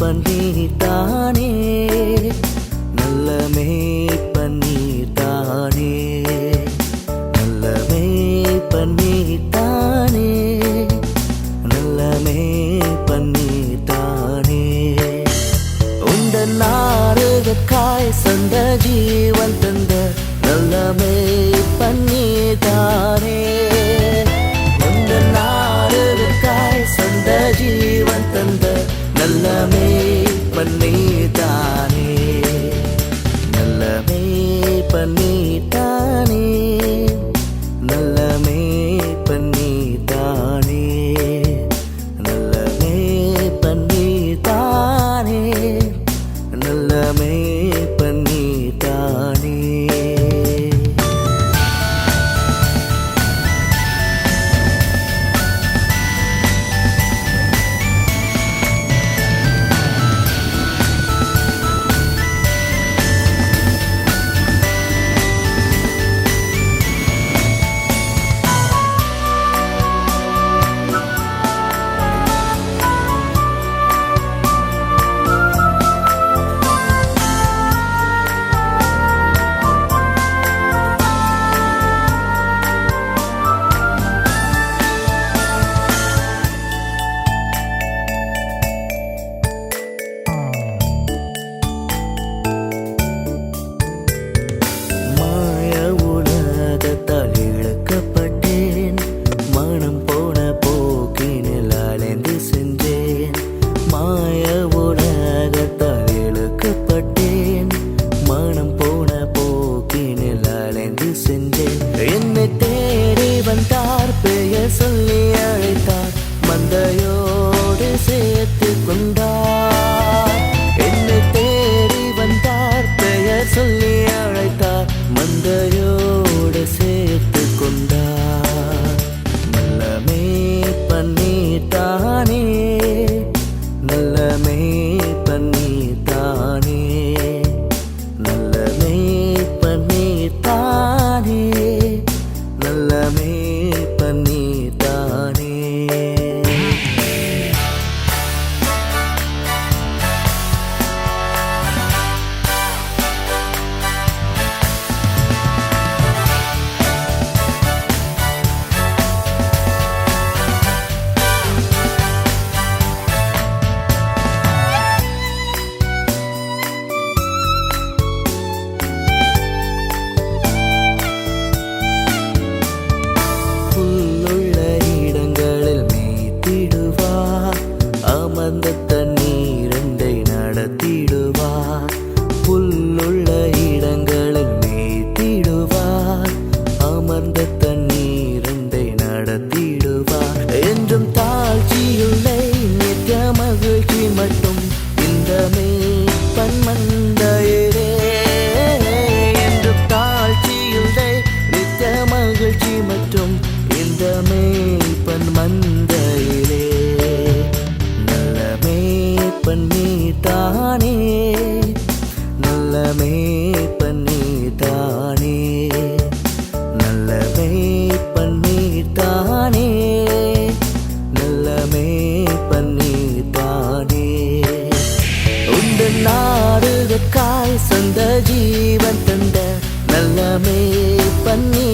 மேய்ப்பன் நீ தானே நல்ல மேய்ப்பன் நீ தானே நல்ல மேய்ப்பன் நீ தானே நல்ல மேய்ப்பன் நீ தானே உந்தன் நாருகக்காய் சொந்த ஜீவன் தந்த நல்ல மேய்ப்பன் தானே đêm. Yên mê tê மேய்த்திடுவார் புல்லுள்ள இடங்களில் மேய்த்திடுவார். அமர்ந்த தண்ணீரண்டை நடத்திடுவார். என்றும் தாழ்ச்சியுள்ள நாடுகாய் சொந்த ஜீவன் தந்த நல்லமே பண்ணி